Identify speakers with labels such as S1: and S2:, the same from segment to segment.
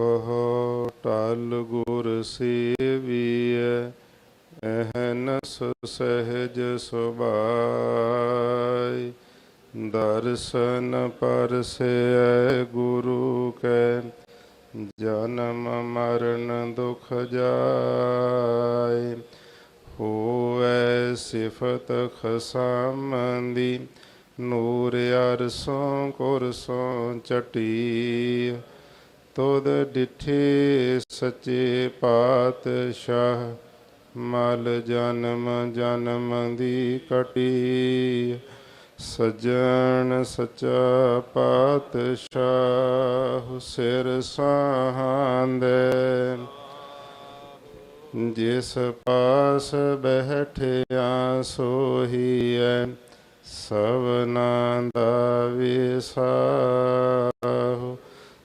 S1: ਕਹੋ, ਟਲ ਗੁਰ ਸੇਵੀਐ ਅਹਨਸ ਸਹਿਜ ਸੁਭਾਈ ਦਰਸ਼ਨ ਪਰਸੈ ਗੁਰੂ ਕੈ, ਜਨਮ ਮਰਨ ਦੁਖ ਜਾਏ ਹੋਵੇ ਸਿਫਤ ਖਸਮੰਦੀ, ਨੂਰ ਅਰਸੋਂ ਕੁਰਸੋਂ ਚਟੀ। ਤੁਧ ਡਿਠੇ ਸੱਚੇ ਪਾਤਸ਼ਾਹ, ਮਲ ਜਨਮ ਜਨਮ ਦੀ ਕਟੀ ਸਜਣ ਸਚਾ ਪਾਤਸ਼ਾਹ, ਸਿਰ ਸਾਹਾਂਦੇ। ਜਿਸ ਪਾਸ ਬਹਿਠਿਆ ਸੋਹੀਐ ਸਭਨਾ ਦਾ ਵਿਸਾਹੋ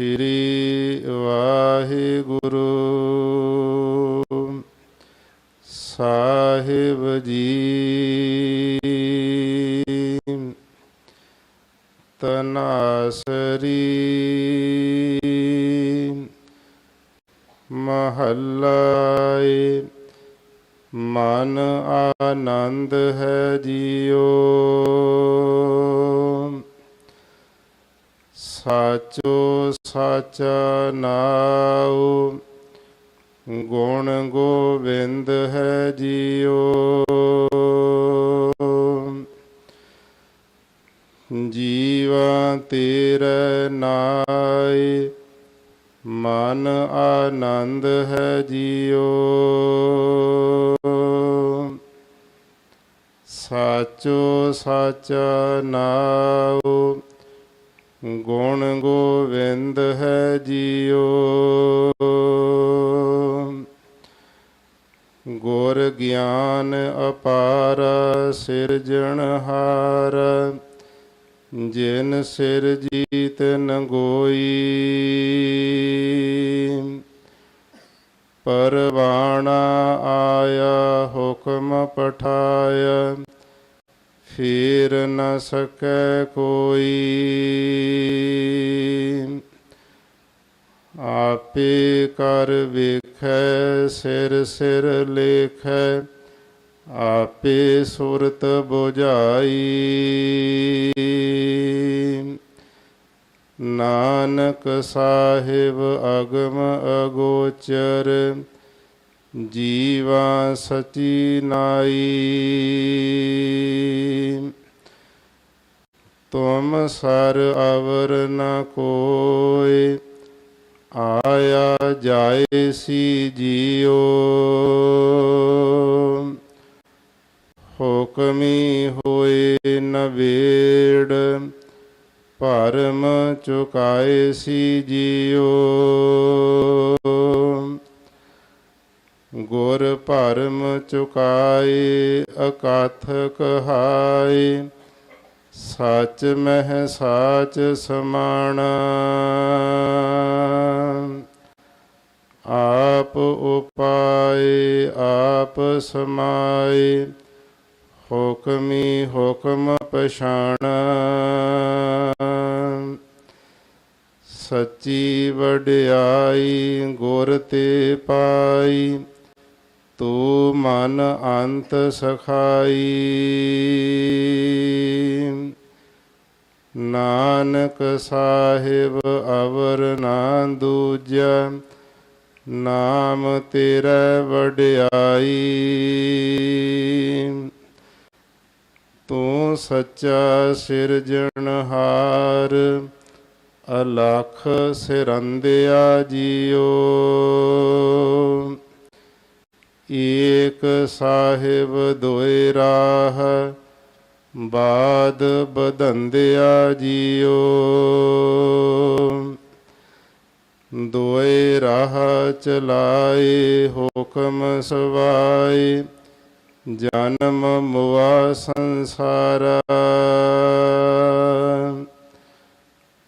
S1: ਸ੍ਰੀ ਵਾਹਿਗੁਰੂ। ਸਾਹਿਬ ਜੀ। ਤਨਾਸਰੀ। ਮਹੱਲਾਏ। ਮਨ ਆਨੰਦ ਹੈ ਜੀਓ। ਸਾਚੋ ਸਾਚਾ ਨਾਉ। ਗੁਣ ਗੋਬਿੰਦ ਹੈ ਜੀਓ ਜੀਵਾ ਤੇਰੇ ਨਾਈ ਮਨ ਆਨੰਦ ਹੈ ਜੀਓ ਸਾਚੋ ਸਾਚਾ ਨਾਉ। ਗੁਣ ਗੋਵਿੰਦ ਹੈ ਜੀਓ। ਗੁਰ ਗਿਆਨ ਅਪਾਰ ਸਿਰਜਣਹਾਰ ਜਿਨ ਸਿਰ ਜੀਤ ਨ ਗੋਈ ਪਰਵਾਣਾ ਆਇਆ ਹੁਕਮ ਪਠਾਇਆ ਫੇਰ ਨ ਸਕੈ ਕੋਈ। ਆਪੇ ਕਰ ਵੇਖੈ, ਸਿਰ ਸਿਰ ਲੇਖੈ, ਆਪੇ ਸੁਰਤ 부ਝਾਈ ਨਾਨਕ ਸਾਹਿਬ ਅਗਮ ਅਗੋਚਰ ਜੀਵਾ ਸਚੀ ਨਾਈ। ਤੁਮ ਸਰ ਅਵਰ ਨ ਕੋਇ, ਆਇਆ ਜਾਏ ਸੀ ਜੀਓ ਹੁਕਮੀ ਹੋਏ ਨਵੇੜ ਭਰਮ ਚੁਕਾਏ ਸੀ ਜੀਓ ਗੁਰ ਭਰਮ ਚੁਕਾਏ, ਅਕਥ ਕਹਾਏ। ਸਚ ਮਹਿ ਸਾਚ ਸਮਾਣਾ। ਆਪ ਉਪਾਏ, ਆਪ ਸਮਾਏ। ਹੁਕਮੀ ਹੁਕਮ ਪਛਾਣਾ। ਸੱਚੀ ਵਡਿਆਈ, ਗੁਰ ਤੇ ਪਾਈ। ਮਨ ਅੰਤ ਸਖਾਈ। ਨਾਨਕ ਸਾਹਿਬ ਅਵਰ ਨਾ ਦੂਜਾ, ਨਾਮ ਤੇਰਾ ਵਡਿਆਈ। ਤੂੰ ਸੱਚਾ ਸਿਰਜਣਹਾਰ ਅਲਖ ਸਿਰੰਦਿਆ ਜੀਓ। ਏਕ ਸਾਹਿਬ ਦੋਇ ਰਾਹ, ਬਾਦ ਬਦੰਦਿਆ ਜੀਓ। ਦੋਏ ਰਾਹ ਚਲਾਏ, ਹੁਕਮ ਸਵਾਏ, ਜਨਮ ਮੁਆ ਸੰਸਾਰਾ।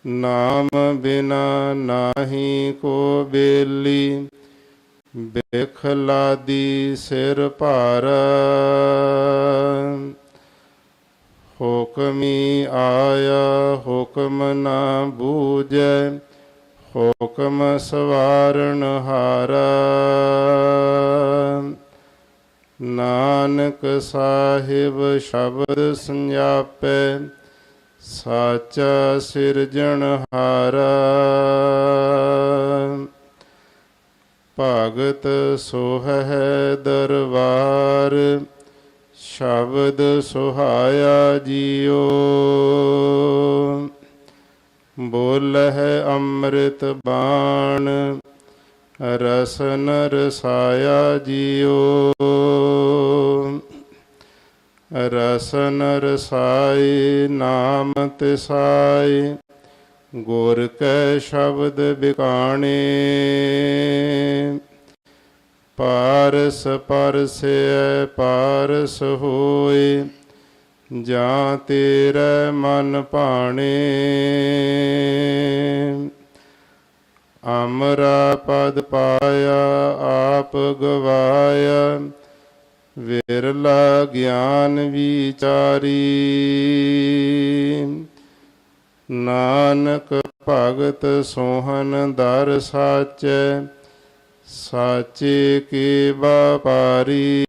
S1: ਨਾਮ ਬਿਨਾ ਨਾਹੀ ਕੋ ਬੇਲੀ ਬਿਖ ਲਾਦੀ ਸਿਰ ਭਾਰ, ਹੁਕਮੀ ਆਇਆ ਹੁਕਮ ਨਾ ਬੂਝੈ, ਹੁਕਮ ਸਵਾਰਨ ਹਾਰਾ। ਨਾਨਕ ਸਾਹਿਬ ਸ਼ਬਦ ਸੰਜਾਪੈ, ਸਾਚਾ ਸਿਰਜਣਹਾਰਾ ਭਗਤ ਸੋਹੈ ਦਰਬਾਰ, ਸ਼ਬਦ ਸੁਹਾਇਆ ਜੀਓ। ਬੋਲਹਿ ਅੰਮ੍ਰਿਤ ਬਾਣ, ਰਸਨ ਰਸਾਇਆ ਜੀਓ। ਰਸਨ ਰਸਾਈ ਨਾਮ ਤਿਸਾਈ ਗੁਰ ਕੈ ਸ਼ਬਦ ਬਿਕਾਣੇ ਪਾਰਸ ਪਰਸੈ ਪਾਰਸ ਹੋਏ, ਜਾਂ ਤੇਰੇ ਮਨ ਭਾਣੇ। ਅਮਰਾ ਪਦ ਪਾਇਆ, ਆਪ ਗਵਾਇਆ, ਵਿਰਲਾ ਗਿਆਨ ਵਿਚਾਰੀ। ਨਾਨਕ ਭਗਤ ਸੋਹਨ ਦਰ ਸਾਚੈ, ਸਾਚੇ ਕੀ ਵਪਾਰੀ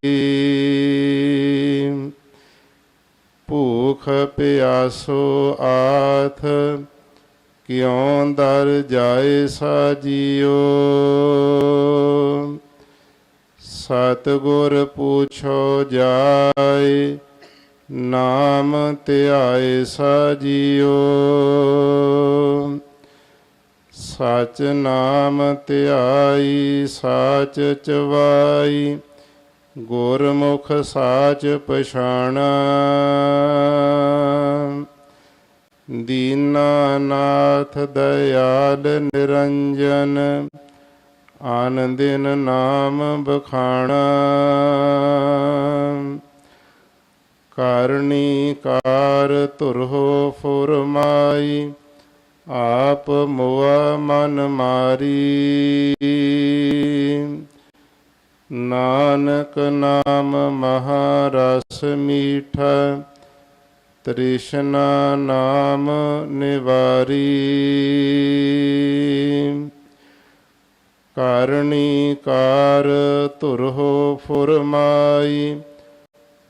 S1: ਭੂਖ ਪਿਆਸੋ ਆਥ, ਕਿਉਂ ਦਰ ਜਾਏ ਸਾਜੀਓ। ਸਤਿਗੁਰ ਪੁੱਛੋ ਜਾਏ ਨਾਮ ਧਿਆਏ ਸਾਜੀਓ। ਸਚ ਨਾਮ ਧਿਆਈ, ਸਾਚ ਚਵਾਈ, ਗੁਰਮੁਖ ਸਾਚ ਪਛਾਣਾ। ਦੀਨਾਨਾਥ ਦਇਆਲ ਨਿਰੰਜਨ, ਆਨੰਦਿਨ ਨਾਮ ਬਖਾਣਾ। ਕਰਨੀ ਕਾਰ ਧੁਰਹੋ ਫੁਰਮਾਈ ਆਪ ਮੁਆ ਮਨ ਮਾਰੀ। ਨਾਨਕ ਨਾਮ ਮਹਾਰਸ ਮੀਠਾ, ਤ੍ਰਿਸ਼ਨਾ ਨਾਮ ਨਿਵਾਰੀ। ਕਰਨੀ ਕਾਰ ਧੁਰਹੋ ਫੁਰਮਾਈ